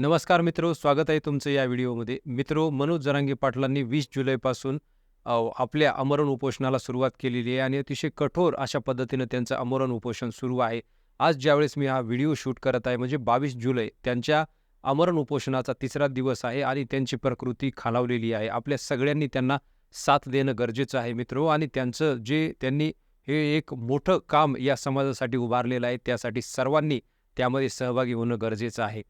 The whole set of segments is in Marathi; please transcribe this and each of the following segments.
नमस्कार मित्रो स्वागत आहे तुमचं या व्हिडिओमध्ये. मित्रो मनोज जरांगे पाटलांनी वीस जुलैपासून आपल्या आमरण उपोषणाला सुरुवात केलेली आहे आणि अतिशय कठोर अशा पद्धतीनं त्यांचं आमरण उपोषण सुरू आहे. आज ज्यावेळेस मी हा व्हिडिओ शूट करत आहे म्हणजे बावीस जुलै त्यांच्या आमरण उपोषणाचा तिसरा दिवस आहे आणि त्यांची प्रकृती खालावलेली आहे. आपल्या सगळ्यांनी त्यांना साथ देणं गरजेचं आहे मित्रो आणि त्यांचं जे त्यांनी हे एक मोठं काम या समाजासाठी उभारलेलं आहे त्यासाठी सर्वांनी त्यामध्ये सहभागी होणं गरजेचं आहे.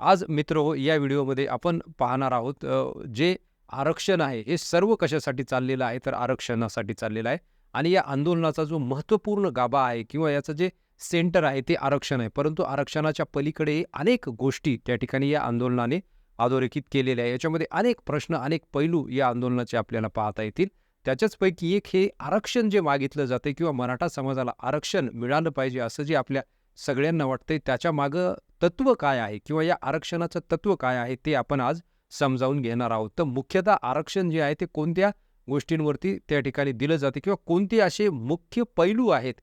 आज मित्र हो या व्हिडिओमध्ये आपण पाहणार आहोत जे आरक्षण आहे हे सर्व कशासाठी चाललेलं आहे तर आरक्षणासाठी चाललेलं आहे. आणि या आंदोलनाचा जो महत्त्वपूर्ण गाभा आहे किंवा याचं जे सेंटर आहे ते आरक्षण आहे. परंतु आरक्षणाच्या पलीकडे अनेक गोष्टी त्या ठिकाणी या आंदोलनाने अधोरेखित केलेल्या आहे याच्यामध्ये अनेक प्रश्न अनेक पैलू या आंदोलनाचे आपल्याला पाहता येतील. त्याच्याचपैकी एक हे आरक्षण जे मागितलं जाते किंवा मराठा समाजाला आरक्षण मिळालं पाहिजे असं जे आपल्या सगळ्यांना वाटतंय त्याच्या मागं तत्व काय आहे किंवा या आरक्षणाचं तत्व काय आहे ते आपण आज समजावून घेणार आहोत. तर मुख्यतः आरक्षण जे आहे ते कोणत्या गोष्टींवरती त्या ठिकाणी दिलं जाते किंवा कोणते असे मुख्य पैलू आहेत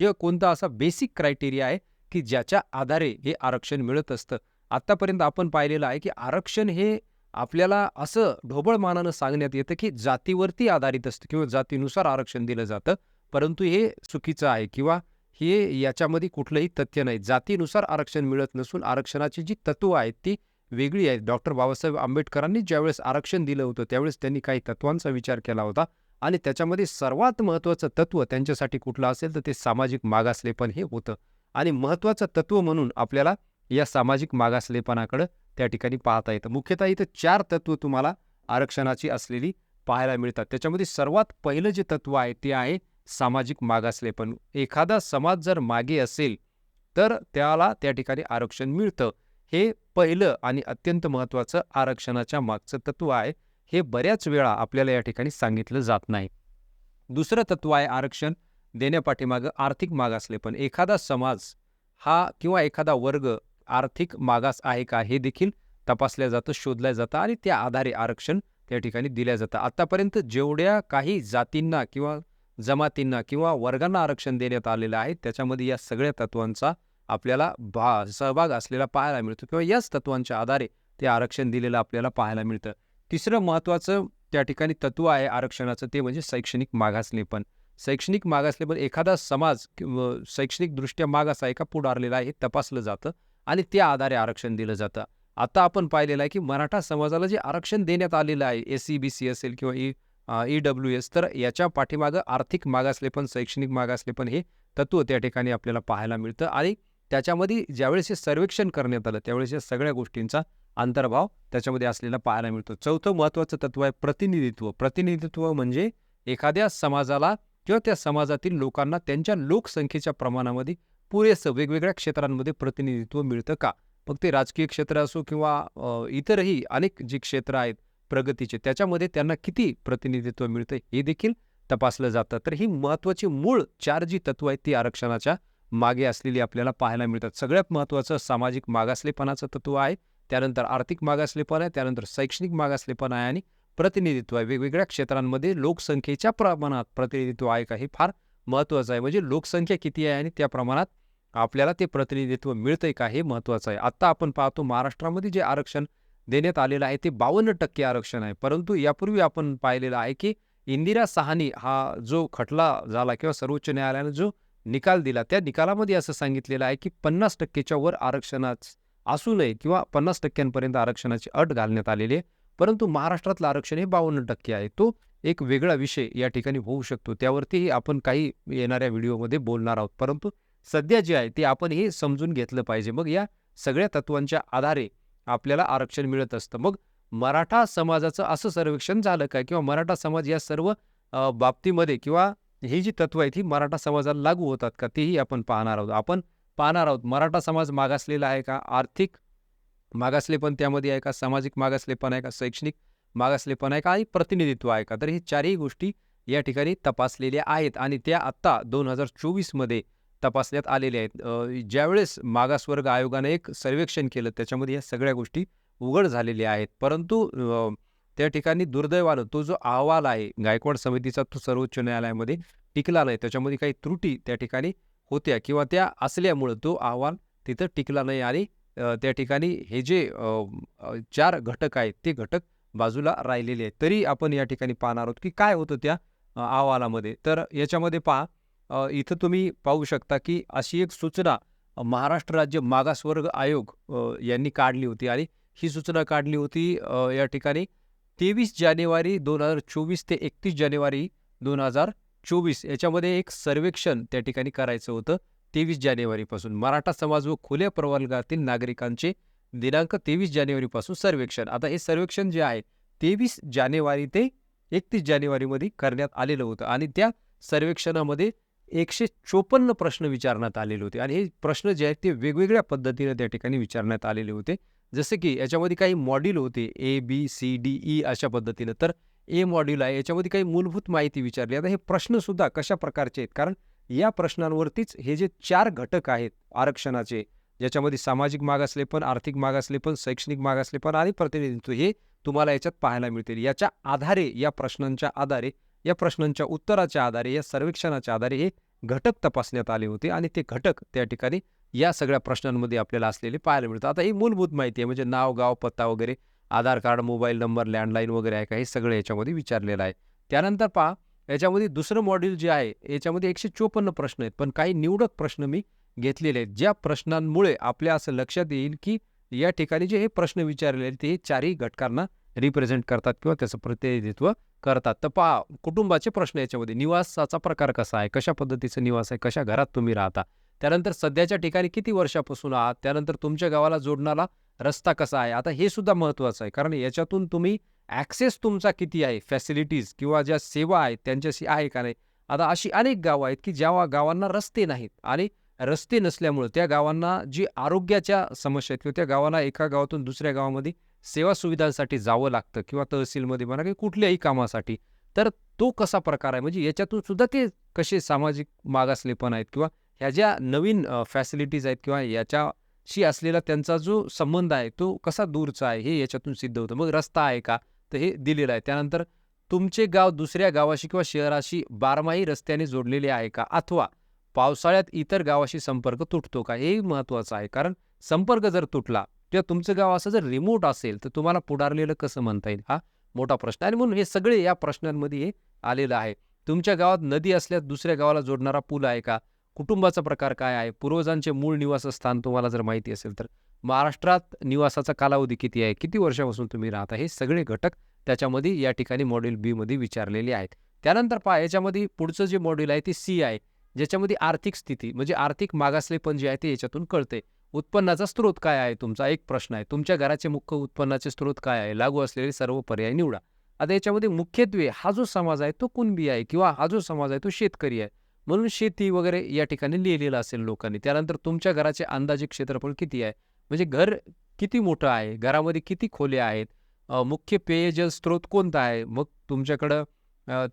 किंवा कोणता असा बेसिक क्रायटेरिया आहे की ज्याच्या आधारे हे आरक्षण मिळत असतं. आत्तापर्यंत आपण पाहिलेलं आहे की आरक्षण हे आपल्याला असं ढोबळ मानानं सांगण्यात येतं की जातीवरती आधारित असतं किंवा जातीनुसार आरक्षण दिलं जातं. परंतु हे चुकीचं आहे किंवा हे याच्यामध्ये कुठलंही तथ्य नाही. जातीनुसार आरक्षण मिळत नसून आरक्षणाची जी तत्व आहेत ती वेगळी आहेत. डॉक्टर बाबासाहेब आंबेडकरांनी ज्यावेळेस आरक्षण दिलं होतं त्यावेळेस त्यांनी काही तत्वांचा विचार केला होता. आणि त्याच्यामध्ये सर्वात महत्त्वाचं तत्व त्यांच्यासाठी कुठलं असेल तर ते सामाजिक मागासलेपण हे होतं. आणि महत्त्वाचं तत्व म्हणून आपल्याला या सामाजिक मागासलेपणाकडं त्या ठिकाणी पाहता येतं. मुख्यतः इथं चार तत्व तुम्हाला आरक्षणाची असलेली पाहायला मिळतात. त्याच्यामध्ये सर्वात पहिलं जे तत्व आहे ते आहे सामाजिक मागासलेपण एखादा समाज जर मागे असेल तर त्याला त्या ठिकाणी आरक्षण मिळतं. हे पहिलं आणि अत्यंत महत्त्वाचं आरक्षणाच्या मागचं तत्व आहे. हे बऱ्याच वेळा आपल्याला या ठिकाणी सांगितलं जात नाही. दुसरं तत्व आहे आरक्षण. देण्यापाठीमागं आर्थिक मागासलेपण एखादा समाज हा किंवा एखादा वर्ग आर्थिक मागास आहे का हे देखील तपासल्या जातं शोधल्या जातं आणि त्या आधारे आरक्षण त्या ठिकाणी दिल्या जातं. आतापर्यंत जेवढ्या काही जातींना किंवा जमातींना किंवा वर्गांना आरक्षण देण्यात आलेलं आहे. त्याच्यामध्ये या सगळ्या तत्वांचा आपल्याला भा सहभाग असलेला पाहायला मिळतो किंवा याच तत्वांच्या आधारे ते आरक्षण दिलेलं आपल्याला पाहायला मिळतं. तिसरं महत्त्वाचं त्या ठिकाणी तत्व आहे आरक्षणाचं ते म्हणजे शैक्षणिक मागासलेपण शैक्षणिक मागासलेपण एखादा समाज किंवा शैक्षणिकदृष्ट्या मागास आहे का पुढारलेला आहे हे तपासलं जातं आणि त्या आधारे आरक्षण दिलं जातं. आता आपण पाहिलेलं आहे की मराठा समाजाला जे आरक्षण देण्यात आलेलं आहे एस सी बी सी असेल किंवा ई ई डब्ल्यू एस तर याच्या पाठीमागं आर्थिक मागासलेपण शैक्षणिक मागासलेपण हे तत्व त्या ठिकाणी आपल्याला पाहायला मिळतं. आणि त्याच्यामध्ये ज्यावेळेस हे सर्वेक्षण करण्यात आलं त्यावेळेस या सगळ्या गोष्टींचा अंतर्भाव त्याच्यामध्ये असलेला पाहायला मिळतो. चौथं महत्त्वाचं तत्व आहे प्रतिनिधित्व. प्रतिनिधित्व म्हणजे एखाद्या समाजाला किंवा त्या समाजातील लोकांना त्यांच्या लोकसंख्येच्या प्रमाणामध्ये पुरेसं वेगवेगळ्या क्षेत्रांमध्ये प्रतिनिधित्व मिळतं का? मग ते राजकीय क्षेत्र असो किंवा इतरही अनेक जी क्षेत्र आहेत प्रगतीचे. त्याच्यामध्ये त्यांना किती प्रतिनिधित्व मिळतं हे देखील तपासलं जातं. तर ही महत्त्वाची मूळ चार जी तत्व आहेत ती आरक्षणाच्या मागे असलेली आपल्याला पाहायला मिळतात. सगळ्यात महत्त्वाचं सामाजिक मागासलेपणाचं तत्व आहे. त्यानंतर आर्थिक मागासलेपण आहे. त्यानंतर शैक्षणिक मागासलेपण आहे आणि प्रतिनिधित्व आहे. वेगवेगळ्या क्षेत्रांमध्ये लोकसंख्येच्या प्रमाणात प्रतिनिधित्व आहे का हे फार महत्त्वाचं आहे. म्हणजे लोकसंख्या किती आहे आणि त्या प्रमाणात आपल्याला ते प्रतिनिधित्व मिळतंय का हे महत्त्वाचं आहे. आत्ता आपण पाहतो महाराष्ट्रामध्ये जे आरक्षण देण्यात आलेलं आहे. ते बावन्न टक्के आरक्षण आहे. परंतु यापूर्वी आपण पाहिलेलं आहे की इंदिरा सहानी हा जो खटला झाला किंवा सर्वोच्च न्यायालयानं जो निकाल दिला त्या निकालामध्ये असं सांगितलेलं आहे की पन्नास टक्केच्या वर आरक्षणाच असू नये किंवा पन्नास टक्क्यांपर्यंत आरक्षणाची अट घालण्यात आलेली आहे. परंतु महाराष्ट्रातलं आरक्षण हे बावन्न टक्के आहे. तो एक वेगळा विषय या ठिकाणी होऊ शकतो. त्यावरतीही आपण काही येणाऱ्या व्हिडिओमध्ये बोलणार आहोत. परंतु सध्या जे आहे ते आपण हे समजून घेतलं पाहिजे. मग या सगळ्या तत्वांच्या आधारे आपल्याला आरक्षण मिळत असतं. मग मराठा समाजाचं असं सर्वेक्षण झालं काय किंवा मराठा समाज या सर्व बाबतीमध्ये किंवा ही जी तत्व आहेत ही मराठा समाजाला लागू होतात का? तेही आपण पाहणार आहोत. आपण पाहणार आहोत मराठा समाज मागासलेला आहे का? आर्थिक मागासलेपण त्यामध्ये आहे का? सामाजिक मागासलेपण आहे का? शैक्षणिक मागासलेपण आहे का? आणि प्रतिनिधित्व आहे का? तर हे चारही गोष्टी या ठिकाणी तपासलेल्या आहेत. आणि त्या आत्ता दोन हजार चोवीसमध्ये तपासण्यात आलेले आहेत ज्यावेळेस मागासवर्ग आयोगाने एक सर्वेक्षण केलं त्याच्यामध्ये या सगळ्या गोष्टी उघड झालेल्या आहेत परंतु त्या ठिकाणी दुर्दैवानं तो जो अहवाल आहे गायकवाड समितीचा तो सर्वोच्च न्यायालयामध्ये टिकला नाही त्याच्यामध्ये काही त्रुटी त्या ठिकाणी होत्या किंवा त्या असल्यामुळं तो अहवाल तिथं टिकला नाही आणि त्या ठिकाणी हे जे चार घटक आहेत ते घटक बाजूला राहिलेले आहेत. तरी आपण या ठिकाणी पाहणार आहोत, की काय होतं त्या अहवालामध्ये. तर याच्यामध्ये पहा इथं तुम्ही पाहू शकता, की अशी एक सूचना महाराष्ट्र राज्य मागासवर्ग आयोग यांनी काढली होती आणि ही सूचना काढली होती या ठिकाणी 23 जानेवारी 2024 ते 31 जानेवारी 2024 याच्यामध्ये एक सर्वेक्षण त्या ठिकाणी करायचं होतं 23 जानेवारीपासून. मराठा समाज व खुल्या प्रवर्गातील नागरिकांचे दिनांक 23 जानेवारीपासून सर्वेक्षण. आता हे सर्वेक्षण जे आहे 23 जानेवारी ते 31 जानेवारीमध्ये करण्यात आलेलं होतं आणि त्या सर्वेक्षणामध्ये 154 प्रश्न विचारण्यात आलेले होते आणि हे प्रश्न जे आहेत ते वेगवेगळ्या पद्धतीने त्या ठिकाणी विचारण्यात आलेले होते. जसे की याच्यामध्ये काही मॉड्यूल होते A, B, C, D, E अशा पद्धतीनं. तर ए मॉड्यूल आहे याच्यामध्ये काही मूलभूत माहिती विचारली. आता हे प्रश्नसुद्धा कशा प्रकारचे आहेत? कारण या प्रश्नांवरतीच हे जे चार घटक आहेत आरक्षणाचे, ज्याच्यामध्ये सामाजिक मागासलेपण, आर्थिक मागासलेपण, शैक्षणिक मागासलेपण आणि प्रतिनिधित्व हे तुम्हाला याच्यात पाहायला मिळतील. याच्या आधारे या प्रश्नांच्या आधारे, या प्रश्नांच्या उत्तराच्या आधारे, या सर्वेक्षणाच्या आधारे हे घटक तपासण्यात आले होते आणि ते घटक त्या ठिकाणी या सगळ्या प्रश्नांमध्ये आपल्याला असलेले पाहायला मिळतं आता ही मूलभूत माहिती आहे म्हणजे नाव, गाव, पत्ता वगैरे, Aadhaar card, mobile number, landline वगैरे आहे का हे सगळं याच्यामध्ये विचारलेलं आहे. त्यानंतर पहा याच्यामध्ये दुसरं मॉड्यूल जे आहे याच्यामध्ये 154 प्रश्न आहेत. पण काही निवडक प्रश्न मी घेतलेले आहेत. ज्या प्रश्नांमुळे आपल्या असं लक्षात येईल, की या ठिकाणी जे हे प्रश्न विचारलेले आहेत ते चारही घटकांना रिप्रेझेंट करतात किंवा त्याचं प्रतिनिधित्व करतात. तर पहा कुटुंबाचे प्रश्न याच्यामध्ये निवासाचा प्रकार कसा आहे? कशा पद्धतीचा निवास आहे? कशा घरात तुम्ही राहता? त्यानंतर सध्याच्या ठिकाणी किती वर्षापासून आहात? त्यानंतर तुमच्या गावाला जोडणारा रस्ता कसा आहे? आता हे सुद्धा महत्त्वाचं आहे. कारण याच्यातून तुम्ही ॲक्सेस तुमचा किती आहे? फॅसिलिटीज किंवा ज्या सेवा आहेत त्यांच्याशी आहे का नाही? आता अशी अनेक गावं आहेत, की ज्या गावांना रस्ते नाहीत आणि रस्ते नसल्यामुळं त्या गावांना जी आरोग्याच्या समस्या आहेत किंवा त्या गावांना एका गावातून दुसऱ्या गावामध्ये सेवा सुविधांसाठी जावं लागतं किंवा तहसीलमध्ये म्हणा की कुठल्याही कामासाठी. तर तो कसा प्रकार आहे? म्हणजे याच्यातून सुद्धा ते कसे सामाजिक मागासलेपण आहेत किंवा ह्या ज्या नवीन फॅसिलिटीज आहेत किंवा याच्याशी असलेला त्यांचा जो संबंध आहे तो कसा दूरचा आहे हे याच्यातून सिद्ध होतं. मग रस्ता आहे का? तर हे दिलेलं आहे. त्यानंतर तुमचे गाव दुसऱ्या गावाशी किंवा शहराशी बारमाही रस्त्याने जोडलेले आहे का? अथवा पावसाळ्यात इतर गावाशी संपर्क तुटतो का? हेही महत्त्वाचं आहे. कारण संपर्क जर तुटला किंवा तुमचं गाव असं जर रिमोट असेल तर तुम्हाला पुढारलेलं कसं म्हणता येईल? हा मोठा प्रश्न आहे आणि म्हणून हे सगळे या प्रश्नांमध्ये हे आलेलं आहे. तुमच्या गावात नदी असल्यास दुसऱ्या गावाला जोडणारा पूल आहे का? कुटुंबाचा प्रकार काय आहे? पूर्वजांचे मूळ निवासस्थान तुम्हाला जर माहिती असेल तर. महाराष्ट्रात निवासाचा कालावधी किती आहे? किती वर्षापासून तुम्ही राहता? हे सगळे घटक त्याच्यामध्ये या ठिकाणी मॉड्यूल बीमध्ये विचारलेले आहेत. त्यानंतर पहा याच्यामध्ये पुढचं जे मॉड्यूल आहे ते सी आहे. ज्याच्यामध्ये आर्थिक स्थिती म्हणजे आर्थिक मागासलेपण जे आहे ते याच्यातून कळते. उत्पन्नाचा स्रोत काय आहे तुमचा? एक प्रश्न आहे. तुमच्या घराचे मुख्य उत्पन्नाचे स्रोत काय आहे? लागू असलेले सर्व पर्याय निवडा. आता याच्यामध्ये मुख्यत्वे हा जो समाज आहे तो कुणबी आहे किंवा हा जो समाज आहे तो शेतकरी आहे. म्हणून शेती वगैरे या ठिकाणी लिहिलेलं असेल लोकांनी. त्यानंतर तुमच्या घराचे अंदाजे क्षेत्रफळ किती आहे? म्हणजे घर किती मोठं आहे? घरामध्ये किती खोल्या आहेत? मुख्य पेयजल स्रोत कोणता आहे? मग तुमच्याकडं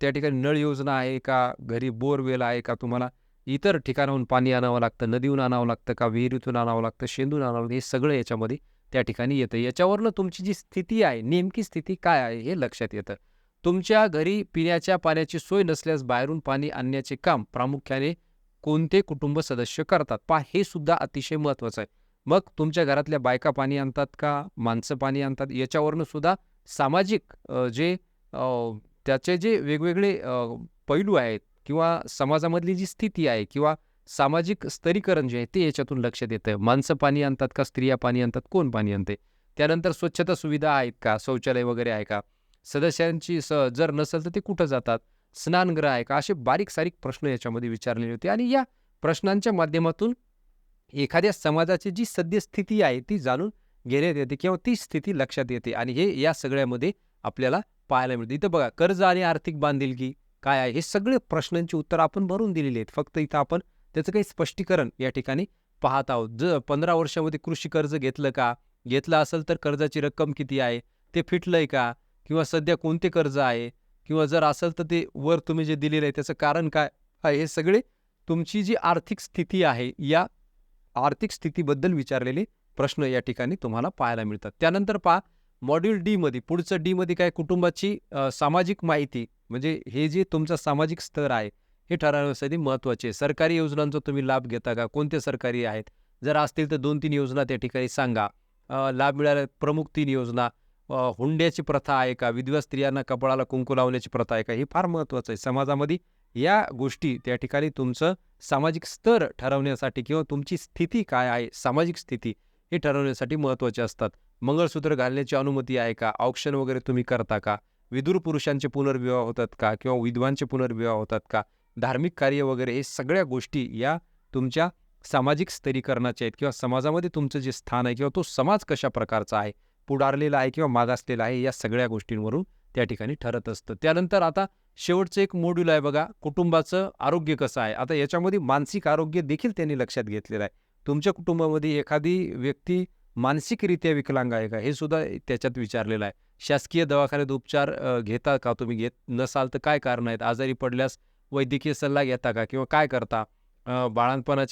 त्या ठिकाणी नळ योजना आहे का? घरी बोरवेल आहे का? तुम्हाला इतर ठिकाणाहून पाणी आणावं लागतं, नदीहून आणावं लागतं का? विहिरीतून आणावं लागतं, शेंदून आणावं लागतं हे सगळं याच्यामध्ये त्या ठिकाणी येतं. याच्यावरनं तुमची जी स्थिती आहे, नेमकी स्थिती काय आहे हे लक्षात येतं. तुमच्या घरी पिण्याच्या पाण्याची सोय नसल्यास बाहेरून पाणी आणण्याचे काम प्रामुख्याने कोणते कुटुंब सदस्य करतात? पा हे सुद्धा अतिशय महत्त्वाचं आहे. मग तुमच्या घरातल्या बायका पाणी आणतात का? माणसं पाणी आणतात? याच्यावरनं सुद्धा सामाजिक जे त्याचे जे वेगवेगळे पैलू आहेत किंवा समाजामधली जी स्थिती आहे किंवा सामाजिक स्तरीकरण जे आहे ते याच्यातून लक्षात येतं. माणसं पाणी आणतात का? स्त्रिया पाणी आणतात? कोण पाणी आणते? त्यानंतर स्वच्छता सुविधा आहेत का? शौचालय वगैरे आहे का? सदस्यांची स जर नसेल तर ते कुठं जातात? स्नानगृह आहे का? असे बारीक-सारीक प्रश्न याच्यामध्ये विचारलेले होते आणि या प्रश्नांच्या माध्यमातून एखाद्या समाजाची जी सद्यस्थिती आहे ती जाणून घेण्यात येते किंवा ती स्थिती लक्षात येते आणि हे या सगळ्यामध्ये आपल्याला पाहायला मिळते इथं बघा कर्ज आणि आर्थिक बांधिलकी काय आहे? हे सगळे प्रश्नांची उत्तरं आपण भरून दिलेली आहेत. फक्त इथं आपण त्याचं काही स्पष्टीकरण या ठिकाणी पाहत आहोत. जर 15 वर्षामध्ये कृषी कर्ज घेतलं का? घेतलं असेल तर कर्जाची रक्कम किती आहे? ते फिटलंय का? किंवा सध्या कोणते कर्ज आहे? किंवा जर असेल तर ते वर तुम्ही जे दिलेलं आहे त्याचं कारण काय आहे? हे सगळे तुमची जी आर्थिक स्थिती आहे या आर्थिक स्थितीबद्दल विचारलेले प्रश्न या ठिकाणी तुम्हाला पाहायला मिळतात. त्यानंतर पहा मॉड्यूल डीमध्ये पुढचं डीमध्ये काय कुटुंबाची सामाजिक माहिती म्हणजे हे जे तुमचा सामाजिक स्तर आहे हे ठरवण्यासाठी महत्त्वाचे आहे. सरकारी योजनांचा तुम्ही लाभ घेता का? कोणते सरकारी आहेत? जर असतील तर दोन तीन योजना त्या ठिकाणी सांगा लाभ मिळाल्या प्रमुख तीन योजना हुंड्याची प्रथा आहे का विधवा स्त्रियांना कपाळाला कुंकू लावण्याची प्रथा आहे का हे फार महत्त्वाचं आहे समाजामध्ये या गोष्टी त्या ठिकाणी तुमचं सामाजिक स्तर ठरवण्यासाठी किंवा तुमची स्थिती काय आहे सामाजिक स्थिती हे ठरवण्यासाठी महत्त्वाचे असतात मंगळसूत्र घालण्याची अनुमती आहे का? ऑप्शन वगैरे तुम्ही करता का? विदूर पुरुषांचे पुनर्विवाह होतात का? किंवा विधवांचे पुनर्विवाह होतात का? धार्मिक कार्य वगैरे हे सगळ्या गोष्टी या तुमच्या सामाजिक स्तरीकरणाच्या आहेत. किंवा समाजामध्ये तुमचं जे स्थान आहे किंवा तो समाज कशा प्रकारचा आहे पुढारलेला आहे किंवा मागासलेला आहे या सगळ्या गोष्टींवरून त्या ठिकाणी ठरत असतं. त्यानंतर आता शेवटचं एक मॉड्यूल आहे बघा कुटुंबाचं आरोग्य कसं आहे? आता याच्यामध्ये मानसिक आरोग्य देखील त्यांनी लक्षात घेतलेलं आहे. तुमच्या कुटुंबामध्ये एखादी व्यक्ती मानसिकरित्या विकलांग आहे का? हे सुद्धा त्याच्यात विचारलेलं आहे. शासकीय दवाखान्यात उपचार घेता का तुम्ही घेत नसाल तर काय कारण आहेत? आजारी पडल्यास वैद्यकीय सल्ला घेता का किंवा काय करता? अ,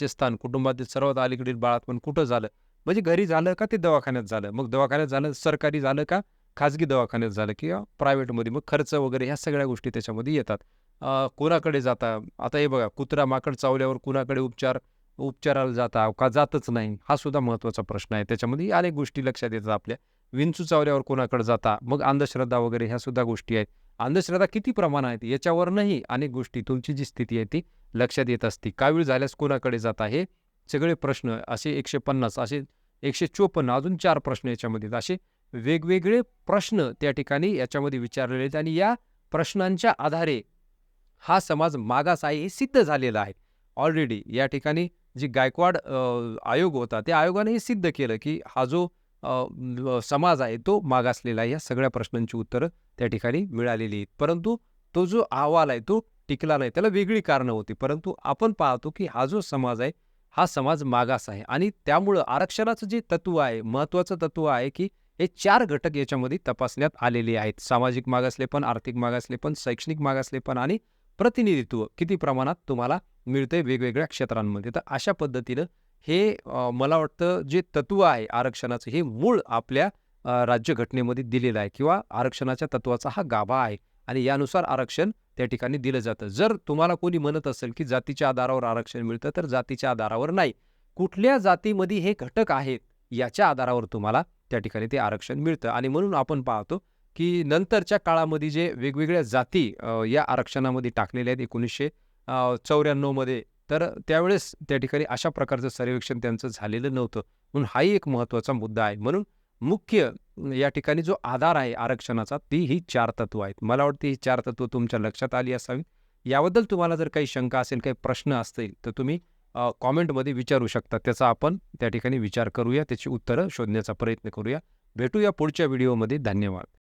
स्थान कुटुंबातील सर्वात अलीकडील बाळातपण कुठं झालं? म्हणजे घरी झालं का ते दवाखान्यात झालं? मग दवाखान्यात झालं सरकारी झालं का खाजगी दवाखान्यात झालं किंवा प्रायव्हेटमध्ये? मग खर्च वगैरे ह्या सगळ्या गोष्टी त्याच्यामध्ये येतात. कोणाकडे जाता? आता हे बघा कुत्रा माकड चावल्यावर कुणाकडे उपचार? उपचाराला जाता का? जातच नाही. हा सुद्धा महत्त्वाचा प्रश्न आहे. त्याच्यामध्ये अनेक गोष्टी लक्षात येतात आपल्या. विंचू चावल्यावर कोणाकडे जाता? मग अंधश्रद्धा वगैरे ह्या सुद्धा गोष्टी आहेत. अंधश्रद्धा किती प्रमाण आहेत? याच्यावरनंही अनेक गोष्टी तुमची जी स्थिती आहे ती लक्षात येत असते. कावीळ झाल्यास कोणाकडे जाता हे सगळे प्रश्न असे एकशे पन्नास असे एकशे चोपन्न अजून चार प्रश्न याच्यामध्ये असे वेगवेगळे प्रश्न त्या ठिकाणी याच्यामध्ये विचारलेले आहेत आणि या प्रश्नांच्या आधारे हा समाज मागास आहे हे सिद्ध झालेला आहे. ऑलरेडी या ठिकाणी जी गायकवाड आयोग होता त्या आयोगाने हे सिद्ध केलं की हा जो समाज आहे तो मागासलेला आहे या सगळ्या प्रश्नांची उत्तरं त्या ठिकाणी मिळालेली आहेत. परंतु तो जो अहवाल आहे तो टिकला नाही. त्याला वेगळी कारणं होती. परंतु आपण पाहतो की हा जो समाज आहे हा समाज मागास आहे. आणि त्यामुळं आरक्षणाचं जे तत्व आहे महत्त्वाचं तत्व आहे की हे चार घटक याच्यामध्ये तपासण्यात आलेले आहेत. सामाजिक मागासलेपण आर्थिक मागासलेपण शैक्षणिक मागासलेपण आणि प्रतिनिधित्व किती प्रमाणात तुम्हाला मिळते वेगवेगळ्या क्षेत्रांमध्ये? तर अशा पद्धतीनं हे मला वाटतं जे तत्व आहे आरक्षणाचं हे मूळ आपल्या राज्यघटनेमध्ये दिलेलं आहे किंवा आरक्षणाच्या तत्वाचा हा गाभा आहे आणि यानुसार आरक्षण त्या ठिकाणी दिलं जातं. जर तुम्हाला कोणी म्हणत असेल की जातीच्या आधारावर आरक्षण मिळतं तर जातीच्या आधारावर नाही. कुठल्या जातीमध्ये हे घटक आहेत याच्या आधारावर तुम्हाला त्या ठिकाणी ते आरक्षण मिळतं आणि म्हणून आपण पाहतो की नंतरच्या काळामध्ये जे वेगवेगळ्या जाती या आरक्षणामध्ये टाकलेल्या आहेत एकोणीसशे चौऱ्याण्णवमध्ये तर त्यावेळेस त्या ठिकाणी अशा प्रकारचं सर्वेक्षण त्यांचं झालेलं नव्हतं. म्हणून हाही एक महत्त्वाचा मुद्दा आहे. म्हणून मुख्य या ठिकाणी जो आधार आहे आरक्षणाचा ती ही चार तत्व आहेत. मला वाटते ही चार तत्व तुमच्या लक्षात आली असावी याबद्दल तुम्हाला जर काही शंका असेल काही प्रश्न असतील तर तुम्ही कॉमेंटमध्ये विचारू शकता. त्याचा आपण त्या ठिकाणी विचार करूया त्याची उत्तरं शोधण्याचा प्रयत्न करूया. भेटूया पुढच्या व्हिडिओमध्ये. धन्यवाद.